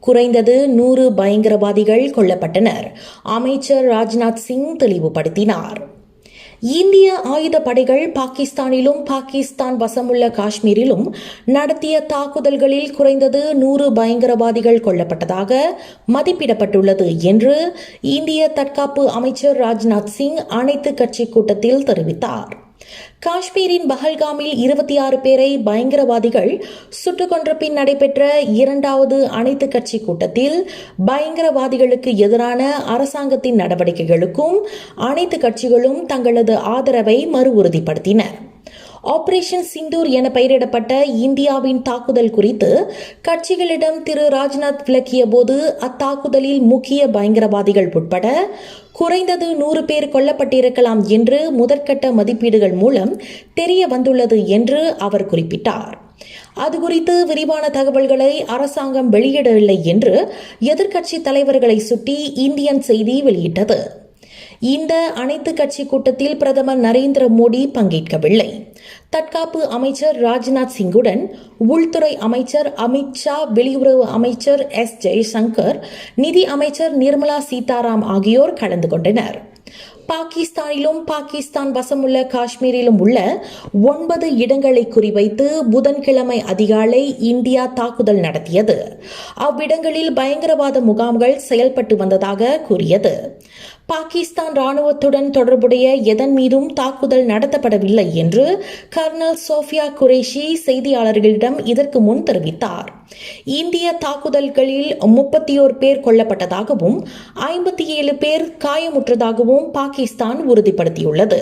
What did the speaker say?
குறைந்தது நூறு பயங்கரவாதிகள் கொல்லப்பட்டனர். அமைச்சர் ராஜ்நாத் சிங் தெளிவுபடுத்தினார். இந்திய ஆயுத படைகள் பாகிஸ்தானிலும் பாகிஸ்தான் வசமுள்ள காஷ்மீரிலும் நடத்திய தாக்குதல்களில் குறைந்தது நூறு பயங்கரவாதிகள் கொல்லப்பட்டதாக மதிப்பிடப்பட்டுள்ளது என்று இந்திய தற்காப்பு அமைச்சர் ராஜ்நாத் சிங் அனைத்து கட்சி கூட்டத்தில் தெரிவித்தார். காஷ்மீரின் பஹல்காமில் இருபத்தி ஆறு பேரை பயங்கரவாதிகள் சுட்டுக் கொன்ற பின் நடைபெற்ற இரண்டாவது அனைத்து கட்சி கூட்டத்தில் பயங்கரவாதிகளுக்கு எதிரான அரசாங்கத்தின் நடவடிக்கைகளுக்கும் அனைத்து கட்சிகளும் தங்களது ஆதரவை மறு உறுதிப்படுத்தின ஆபரேஷன் சிந்தூர் என பெயரிடப்பட்ட இந்தியாவின் தாக்குதல் குறித்து கட்சிகளிடம் திரு ராஜ்நாத் விளக்கிய போது அத்தாக்குதலில் முக்கிய பயங்கரவாதிகள் உட்பட குறைந்தது நூறு பேர் கொல்லப்பட்டிருக்கலாம் என்று முதற்கட்ட மதிப்பீடுகள் மூலம் தெரிய வந்துள்ளது என்று அவர் குறிப்பிட்டார். அது குறித்து விரிவான தகவல்களை அரசாங்கம் வெளியிடவில்லை என்று எதிர்க்கட்சி தலைவர்களை சுட்டி இந்தியன் செய்தி வெளியிட்டது. இந்த அனைத்து கட்சி கூட்டத்தில் பிரதமர் நரேந்திர மோடி பங்கேற்கவில்லை. தற்காப்பு அமைச்சர் ராஜ்நாத் சிங்குடன் உள்துறை அமைச்சர் அமித் ஷா வெளியுறவு அமைச்சர் எஸ் ஜெய்சங்கர் நிதி அமைச்சர் நிர்மலா சீதாராம் ஆகியோர் கலந்து கொண்டனர். பாகிஸ்தானிலும் பாகிஸ்தான் வசமுள்ள காஷ்மீரிலும் உள்ள ஒன்பது இடங்களை குறிவைத்து புதன்கிழமை அதிகாலை இந்தியா தாக்குதல் நடத்தியது. அவ்விடங்களில் பயங்கரவாத முகாம்கள் செயல்பட்டு வந்ததாக கூறியது. பாகிஸ்தான் ராணுவத்துடன் தொடர்புடைய எதன் மீதும் தாக்குதல் நடத்தப்படவில்லை என்று கர்னல் சோஃபியா குரேஷி செய்தியாளர்களிடம் இதற்கு முன் தெரிவித்தார். இந்திய தாக்குதல்களில் முப்பத்தி ஓர் பேர் கொல்லப்பட்டதாகவும் ஐம்பத்தி ஏழு பேர் காயமுற்றதாகவும் பாகிஸ்தான் பாகிஸ்தான் உறுதிப்படுத்தியுள்ளது.